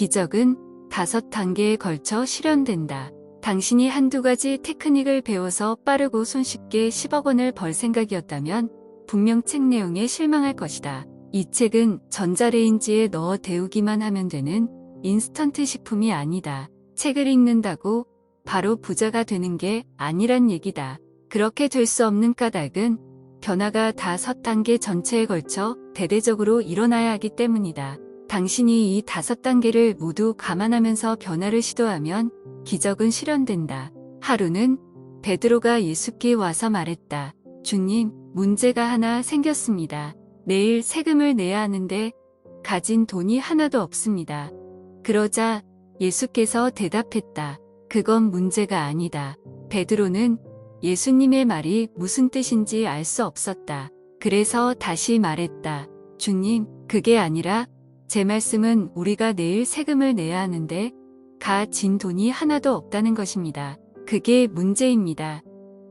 기적은 다섯 단계에 걸쳐 실현된다. 당신이 한두 가지 테크닉을 배워서 빠르고 손쉽게 10억 원을 벌 생각이었다면 분명 책 내용에 실망할 것이다. 이 책은 전자레인지에 넣어 데우기만 하면 되는 인스턴트 식품이 아니다. 책을 읽는다고 바로 부자가 되는 게 아니란 얘기다. 그렇게 될 수 없는 까닭은 변화가 다섯 단계 전체에 걸쳐 대대적으로 일어나야 하기 때문이다. 당신이 이 다섯 단계를 모두 감안하면서 변화를 시도하면 기적은 실현된다. 하루는 베드로가 예수께 와서 말했다. 주님, 문제가 하나 생겼습니다. 내일 세금을 내야 하는데 가진 돈이 하나도 없습니다. 그러자 예수께서 대답했다. 그건 문제가 아니다. 베드로는 예수님의 말이 무슨 뜻인지 알 수 없었다. 그래서 다시 말했다. 주님, 그게 아니라 제 말씀은 우리가 내일 세금을 내야 하는데 가 진 돈이 하나도 없다는 것입니다. 그게 문제입니다.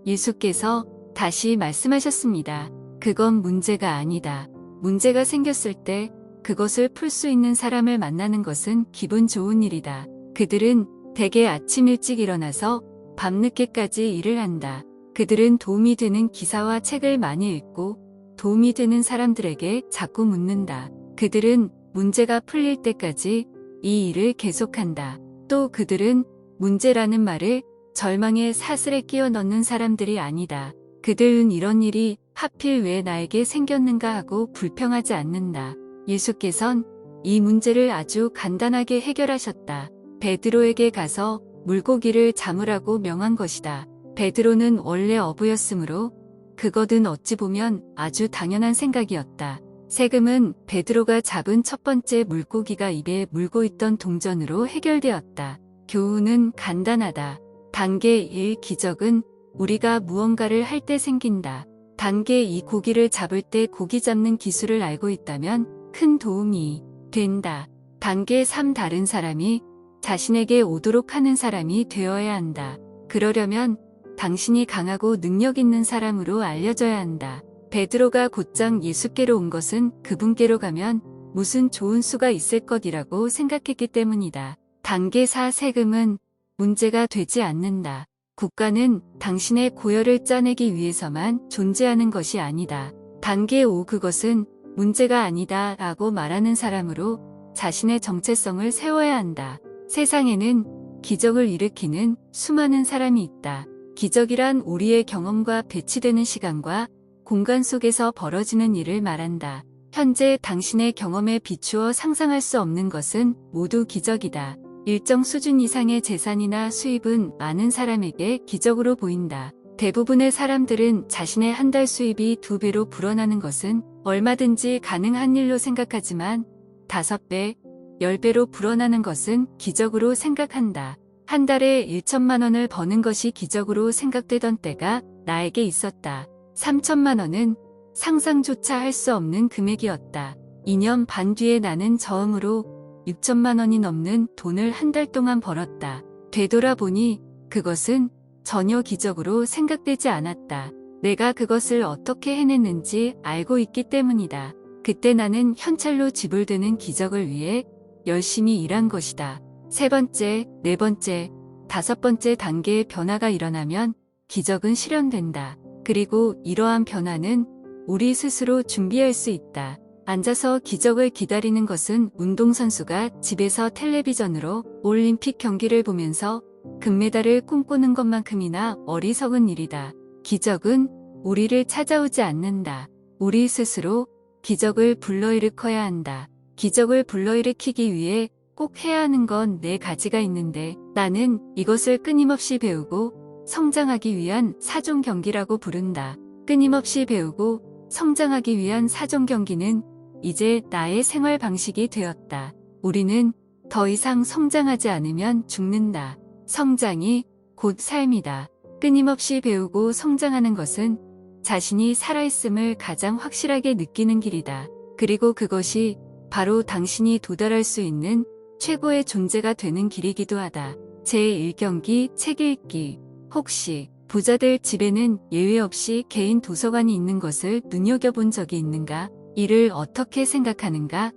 예수께서 다시 말씀하셨습니다. 그건 문제가 아니다. 문제가 생겼을 때 그것을 풀 수 있는 사람을 만나는 것은 기분 좋은 일이다. 그들은 대개 아침 일찍 일어나서 밤늦게까지 일을 한다. 그들은 도움이 되는 기사와 책을 많이 읽고 도움이 되는 사람들에게 자꾸 묻는다. 그들은 문제가 풀릴 때까지 이 일을 계속한다. 또 그들은 문제라는 말을 절망의 사슬에 끼워 넣는 사람들이 아니다. 그들은 이런 일이 하필 왜 나에게 생겼는가 하고 불평하지 않는다. 예수께선 이 문제를 아주 간단하게 해결하셨다. 베드로에게 가서 물고기를 잡으라고 명한 것이다. 베드로는 원래 어부였으므로 그거든 어찌 보면 아주 당연한 생각이었다. 세금은 베드로가 잡은 첫 번째 물고기가 입에 물고 있던 동전으로 해결되었다. 교훈은 간단하다. 단계 1 기적은 우리가 무언가를 할 때 생긴다. 단계 2 고기를 잡을 때 고기 잡는 기술을 알고 있다면 큰 도움이 된다. 단계 3 다른 사람이 자신에게 오도록 하는 사람이 되어야 한다. 그러려면 당신이 강하고 능력 있는 사람으로 알려져야 한다. 베드로가 곧장 예수께로 온 것은 그분께로 가면 무슨 좋은 수가 있을 것이라고 생각했기 때문이다. 단계 4 세금은 문제가 되지 않는다. 국가는 당신의 고열을 짜내기 위해서만 존재하는 것이 아니다. 단계 5 그것은 문제가 아니다 라고 말하는 사람으로 자신의 정체성을 세워야 한다. 세상에는 기적을 일으키는 수많은 사람이 있다. 기적이란 우리의 경험과 배치되는 시간과 공간 속에서 벌어지는 일을 말한다. 현재 당신의 경험에 비추어 상상할 수 없는 것은 모두 기적이다. 일정 수준 이상의 재산이나 수입은 많은 사람에게 기적으로 보인다. 대부분의 사람들은 자신의 한 달 수입이 두 배로 불어나는 것은 얼마든지 가능한 일로 생각하지만 다섯 배, 열 배로 불어나는 것은 기적으로 생각한다. 한 달에 1천만 원을 버는 것이 기적으로 생각되던 때가 나에게 있었다. 3천만 원은 상상조차 할 수 없는 금액이었다. 2년 반 뒤에 나는 저음으로 6천만 원이 넘는 돈을 한 달 동안 벌었다. 되돌아보니 그것은 전혀 기적으로 생각되지 않았다. 내가 그것을 어떻게 해냈는지 알고 있기 때문이다. 그때 나는 현찰로 지불되는 기적을 위해 열심히 일한 것이다. 세 번째, 네 번째, 다섯 번째 단계의 변화가 일어나면 기적은 실현된다. 그리고 이러한 변화는 우리 스스로 준비할 수 있다. 앉아서 기적을 기다리는 것은 운동선수가 집에서 텔레비전으로 올림픽 경기를 보면서 금메달을 꿈꾸는 것만큼이나 어리석은 일이다. 기적은 우리를 찾아오지 않는다. 우리 스스로 기적을 불러일으켜야 한다. 기적을 불러일으키기 위해 꼭 해야 하는 건네 가지가 있는데 나는 이것을 끊임없이 배우고 성장하기 위한 사종 경기라고 부른다. 끊임없이 배우고 성장하기 위한 사종 경기는 이제 나의 생활 방식이 되었다. 우리는 더 이상 성장하지 않으면 죽는다. 성장이 곧 삶이다. 끊임없이 배우고 성장하는 것은 자신이 살아있음을 가장 확실하게 느끼는 길이다. 그리고 그것이 바로 당신이 도달할 수 있는 최고의 존재가 되는 길이기도 하다. 제1경기 책 읽기. 혹시 부자들 집에는 예외 없이 개인 도서관이 있는 것을 눈여겨본 적이 있는가? 이를 어떻게 생각하는가?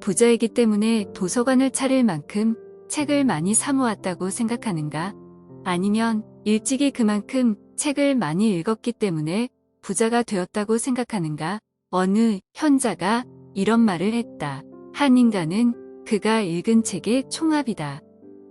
부자이기 때문에 도서관을 차릴 만큼 책을 많이 사모았다고 생각하는가? 아니면 일찍이 그만큼 책을 많이 읽었기 때문에 부자가 되었다고 생각하는가? 어느 현자가 이런 말을 했다. 한 인간은 그가 읽은 책의 총합이다.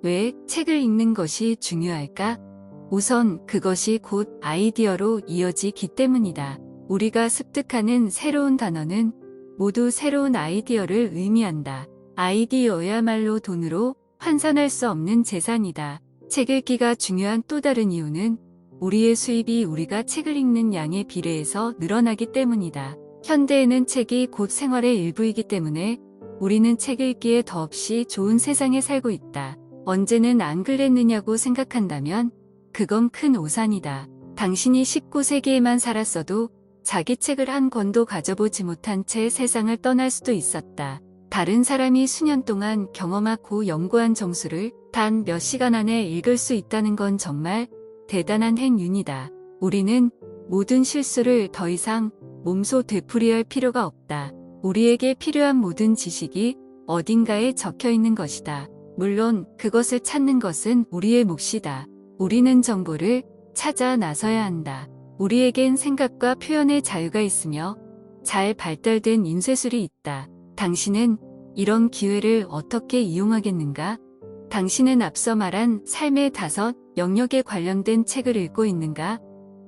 왜 책을 읽는 것이 중요할까? 우선 그것이 곧 아이디어로 이어지기 때문이다. 우리가 습득하는 새로운 단어는 모두 새로운 아이디어를 의미한다. 아이디어야말로 돈으로 환산할 수 없는 재산이다. 책 읽기가 중요한 또 다른 이유는 우리의 수입이 우리가 책을 읽는 양에 비례해서 늘어나기 때문이다. 현대에는 책이 곧 생활의 일부이기 때문에 우리는 책 읽기에 더없이 좋은 세상에 살고 있다. 언제는 안 그랬느냐고 생각한다면 그건 큰 오산이다. 당신이 19세기에만 살았어도 자기 책을 한 권도 가져보지 못한 채 세상을 떠날 수도 있었다. 다른 사람이 수년 동안 경험하고 연구한 정수를 단 몇 시간 안에 읽을 수 있다는 건 정말 대단한 행운이다. 우리는 모든 실수를 더 이상 몸소 되풀이할 필요가 없다. 우리에게 필요한 모든 지식이 어딘가에 적혀 있는 것이다. 물론 그것을 찾는 것은 우리의 몫이다. 우리는 정보를 찾아 나서야 한다. 우리에겐 생각과 표현의 자유가 있으며 잘 발달된 인쇄술이 있다. 당신은 이런 기회를 어떻게 이용하겠는가? 당신은 앞서 말한 삶의 다섯 영역에 관련된 책을 읽고 있는가?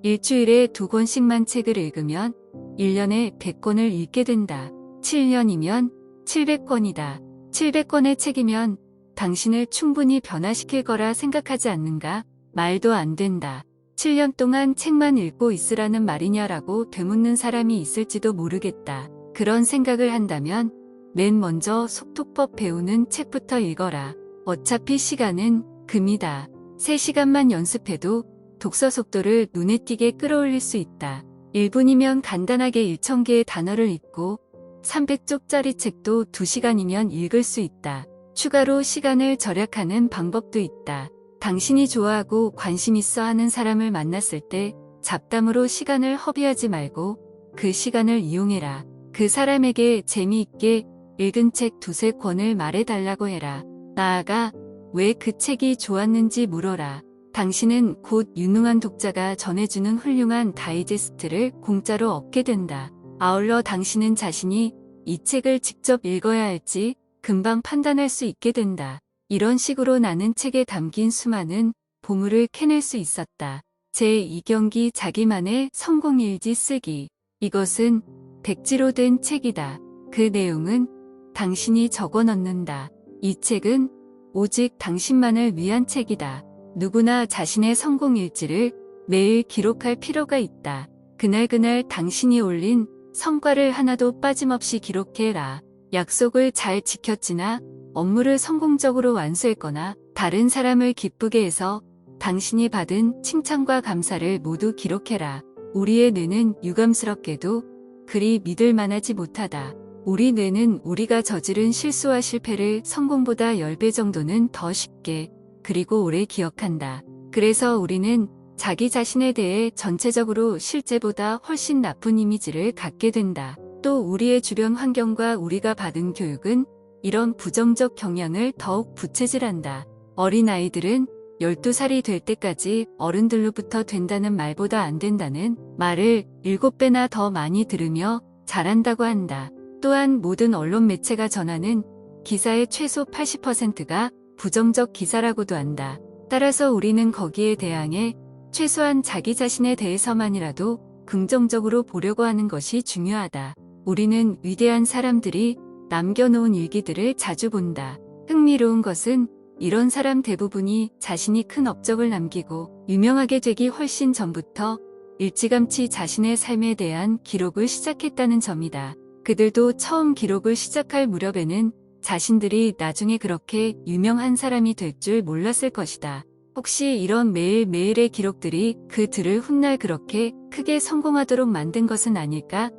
일주일에 두 권씩만 책을 읽으면 1년에 100권을 읽게 된다. 7년이면 700권이다. 700권의 책이면 당신을 충분히 변화시킬 거라 생각하지 않는가? 말도 안 된다. 7년 동안 책만 읽고 있으라는 말이냐라고 되묻는 사람이 있을지도 모르겠다. 그런 생각을 한다면 맨 먼저 속도법 배우는 책부터 읽어라. 어차피 시간은 금이다. 3시간만 연습해도 독서 속도를 눈에 띄게 끌어올릴 수 있다. 1분이면 간단하게 1,000개의 단어를 읽고 300쪽짜리 책도 2시간이면 읽을 수 있다. 추가로 시간을 절약하는 방법도 있다. 당신이 좋아하고 관심 있어 하는 사람을 만났을 때 잡담으로 시간을 허비하지 말고 그 시간을 이용해라. 그 사람에게 재미있게 읽은 책 두세 권을 말해달라고 해라. 나아가 왜 그 책이 좋았는지 물어라. 당신은 곧 유능한 독자가 전해주는 훌륭한 다이제스트를 공짜로 얻게 된다. 아울러 당신은 자신이 이 책을 직접 읽어야 할지 금방 판단할 수 있게 된다. 이런 식으로 나는 책에 담긴 수많은 보물을 캐낼 수 있었다. 제2경기 자기만의 성공일지 쓰기. 이것은 백지로 된 책이다. 그 내용은 당신이 적어 넣는다. 이 책은 오직 당신만을 위한 책이다. 누구나 자신의 성공일지를 매일 기록할 필요가 있다. 그날그날 당신이 올린 성과를 하나도 빠짐없이 기록해라. 약속을 잘 지켰지나 업무를 성공적으로 완수했거나 다른 사람을 기쁘게 해서 당신이 받은 칭찬과 감사를 모두 기록해라. 우리의 뇌는 유감스럽게도 그리 믿을 만하지 못하다. 우리 뇌는 우리가 저지른 실수와 실패를 성공보다 10배 정도는 더 쉽게 그리고 오래 기억한다. 그래서 우리는 자기 자신에 대해 전체적으로 실제보다 훨씬 나쁜 이미지를 갖게 된다. 또 우리의 주변 환경과 우리가 받은 교육은 이런 부정적 경향을 더욱 부채질한다. 어린아이들은 12살이 될 때까지 어른들로부터 된다는 말보다 안 된다는 말을 7배나 더 많이 들으며 잘한다고 한다. 또한 모든 언론 매체가 전하는 기사의 최소 80%가 부정적 기사라고도 한다. 따라서 우리는 거기에 대항해 최소한 자기 자신에 대해서만이라도 긍정적으로 보려고 하는 것이 중요하다. 우리는 위대한 사람들이 남겨놓은 일기들을 자주 본다. 흥미로운 것은 이런 사람 대부분이 자신이 큰 업적을 남기고 유명하게 되기 훨씬 전부터 일찌감치 자신의 삶에 대한 기록을 시작했다는 점이다. 그들도 처음 기록을 시작할 무렵에는 자신들이 나중에 그렇게 유명한 사람이 될 줄 몰랐을 것이다. 혹시 이런 매일매일의 기록들이 그들을 훗날 그렇게 크게 성공하도록 만든 것은 아닐까?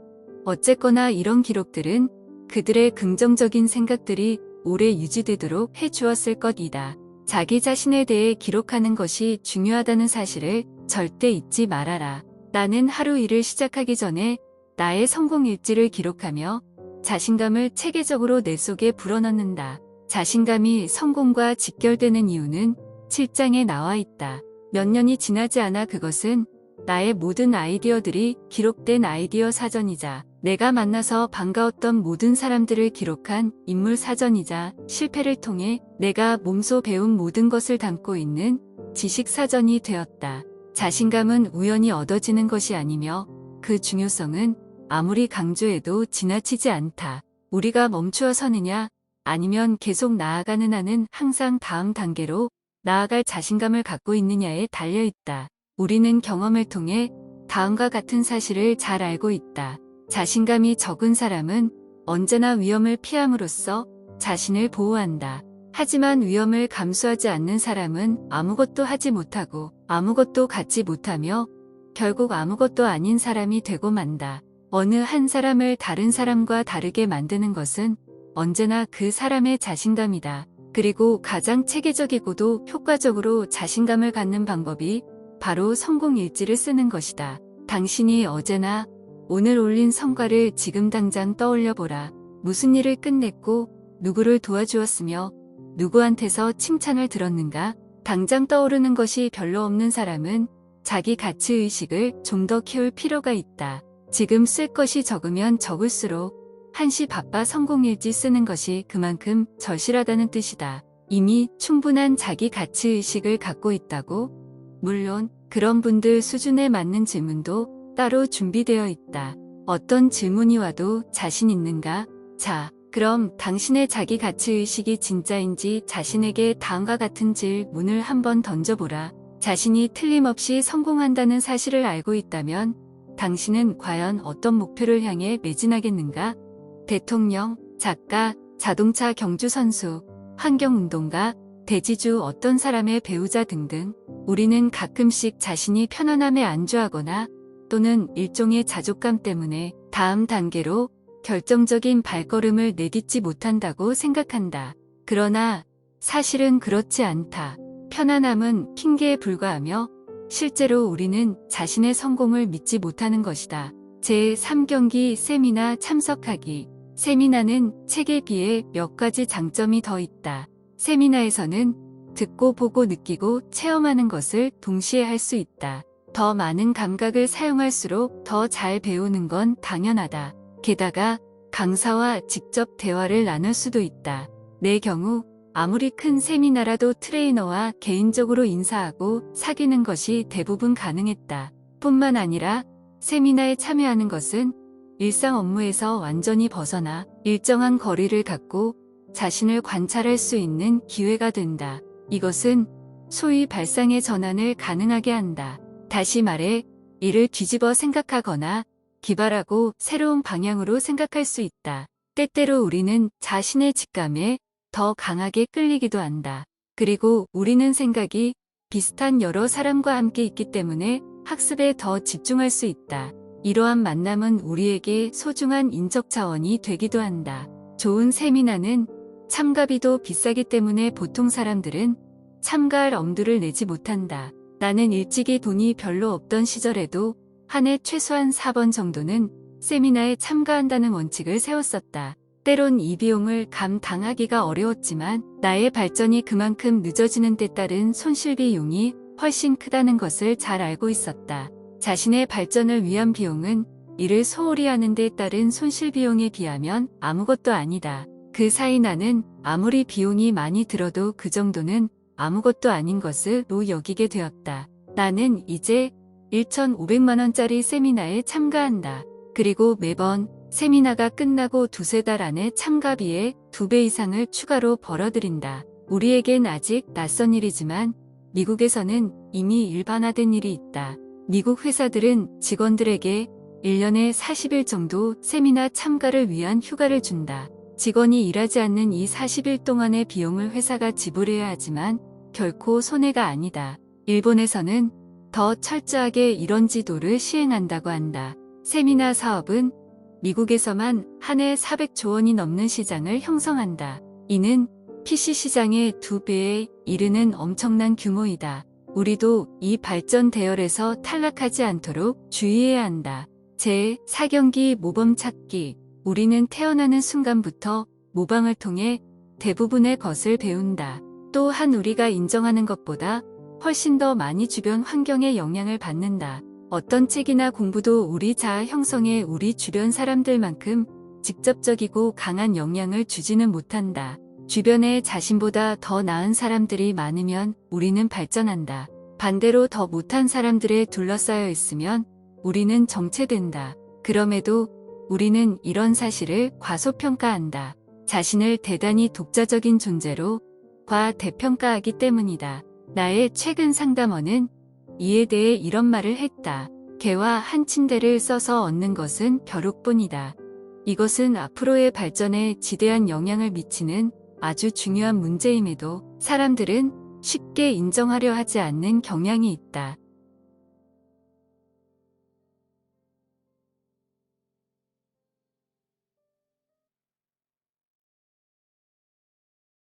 어쨌거나 이런 기록들은 그들의 긍정적인 생각들이 오래 유지되도록 해주었을 것이다. 자기 자신에 대해 기록하는 것이 중요하다는 사실을 절대 잊지 말아라. 나는 하루 일을 시작하기 전에 나의 성공 일지를 기록하며 자신감을 체계적으로 내 속에 불어넣는다. 자신감이 성공과 직결되는 이유는 7장에 나와 있다. 몇 년이 지나지 않아 그것은 나의 모든 아이디어들이 기록된 아이디어 사전이자 내가 만나서 반가웠던 모든 사람들을 기록한 인물 사전이자 실패를 통해 내가 몸소 배운 모든 것을 담고 있는 지식 사전이 되었다. 자신감은 우연히 얻어지는 것이 아니며 그 중요성은 아무리 강조해도 지나치지 않다. 우리가 멈추어 서느냐 아니면 계속 나아가는 한은 항상 다음 단계로 나아갈 자신감을 갖고 있느냐에 달려 있다. 우리는 경험을 통해 다음과 같은 사실을 잘 알고 있다. 자신감이 적은 사람은 언제나 위험을 피함으로써 자신을 보호한다. 하지만 위험을 감수하지 않는 사람은 아무것도 하지 못하고 아무것도 갖지 못하며 결국 아무것도 아닌 사람이 되고 만다. 어느 한 사람을 다른 사람과 다르게 만드는 것은 언제나 그 사람의 자신감이다. 그리고 가장 체계적이고도 효과적으로 자신감을 갖는 방법이 바로 성공 일지를 쓰는 것이다. 당신이 어제나 오늘 올린 성과를 지금 당장 떠올려 보라. 무슨 일을 끝냈고 누구를 도와주었으며 누구한테서 칭찬을 들었는가? 당장 떠오르는 것이 별로 없는 사람은 자기 가치의식을 좀 더 키울 필요가 있다. 지금 쓸 것이 적으면 적을수록 한시 바빠 성공일지 쓰는 것이 그만큼 절실하다는 뜻이다. 이미 충분한 자기 가치의식을 갖고 있다고? 물론 그런 분들 수준에 맞는 질문도 따로 준비되어 있다. 어떤 질문이 와도 자신 있는가? 자, 그럼 당신의 자기 가치의식이 진짜인지 자신에게 다음과 같은 질문을 한번 던져보라. 자신이 틀림없이 성공한다는 사실을 알고 있다면 당신은 과연 어떤 목표를 향해 매진하겠는가? 대통령, 작가, 자동차 경주 선수, 환경운동가, 대지주 어떤 사람의 배우자 등등 우리는 가끔씩 자신이 편안함에 안주하거나 또는 일종의 자족감 때문에 다음 단계로 결정적인 발걸음을 내딛지 못한다고 생각한다. 그러나 사실은 그렇지 않다. 편안함은 핑계에 불과하며 실제로 우리는 자신의 성공을 믿지 못하는 것이다. 제3경기 세미나 참석하기. 세미나는 책에 비해 몇 가지 장점이 더 있다. 세미나에서는 듣고 보고 느끼고 체험하는 것을 동시에 할 수 있다. 더 많은 감각을 사용할수록 더 잘 배우는 건 당연하다. 게다가 강사와 직접 대화를 나눌 수도 있다. 내 경우 아무리 큰 세미나라도 트레이너와 개인적으로 인사하고 사귀는 것이 대부분 가능했다. 뿐만 아니라 세미나에 참여하는 것은 일상 업무에서 완전히 벗어나 일정한 거리를 갖고 자신을 관찰할 수 있는 기회가 된다. 이것은 소위 발상의 전환을 가능하게 한다. 다시 말해 이를 뒤집어 생각하거나 기발하고 새로운 방향으로 생각할 수 있다. 때때로 우리는 자신의 직감에 더 강하게 끌리기도 한다. 그리고 우리는 생각이 비슷한 여러 사람과 함께 있기 때문에 학습에 더 집중할 수 있다. 이러한 만남은 우리에게 소중한 인적 자원이 되기도 한다. 좋은 세미나는 참가비도 비싸기 때문에 보통 사람들은 참가할 엄두를 내지 못한다. 나는 일찍이 돈이 별로 없던 시절에도 한 해 최소한 4번 정도는 세미나에 참가한다는 원칙을 세웠었다. 때론 이 비용을 감당하기가 어려웠지만 나의 발전이 그만큼 늦어지는 데 따른 손실 비용이 훨씬 크다는 것을 잘 알고 있었다. 자신의 발전을 위한 비용은 이를 소홀히 하는 데 따른 손실 비용에 비하면 아무것도 아니다. 그 사이 나는 아무리 비용이 많이 들어도 그 정도는 아무것도 아닌 것으로 여기게 되었다. 나는 이제 1,500만원짜리 세미나에 참가한다. 그리고 매번 세미나가 끝나고 두세 달 안에 참가비의 두배 이상을 추가로 벌어들인다. 우리에겐 아직 낯선 일이지만 미국에서는 이미 일반화된 일이 있다. 미국 회사들은 직원들에게 1년에 40일 정도 세미나 참가를 위한 휴가를 준다. 직원이 일하지 않는 이 40일 동안의 비용을 회사가 지불해야 하지만 결코 손해가 아니다. 일본에서는 더 철저하게 이런 지도를 시행한다고 한다. 세미나 사업은 미국에서만 한 해 400조 원이 넘는 시장을 형성한다. 이는 PC 시장의 두 배에 이르는 엄청난 규모이다. 우리도 이 발전 대열에서 탈락하지 않도록 주의해야 한다. 제 4경기 모범 찾기 우리는 태어나는 순간부터 모방을 통해 대부분의 것을 배운다. 또한 우리가 인정하는 것보다 훨씬 더 많이 주변 환경의 영향을 받는다. 어떤 책이나 공부도 우리 자아 형성에 우리 주변 사람들만큼 직접적이고 강한 영향을 주지는 못한다. 주변에 자신보다 더 나은 사람들이 많으면 우리는 발전한다. 반대로 더 못한 사람들에 둘러싸여 있으면 우리는 정체된다. 그럼에도 우리는 이런 사실을 과소평가한다. 자신을 대단히 독자적인 존재로 과대평가하기 때문이다. 나의 최근 상담원은 이에 대해 이런 말을 했다. 개와 한 침대를 써서 얻는 것은 벼룩뿐이다. 이것은 앞으로의 발전에 지대한 영향을 미치는 아주 중요한 문제임에도 사람들은 쉽게 인정하려 하지 않는 경향이 있다.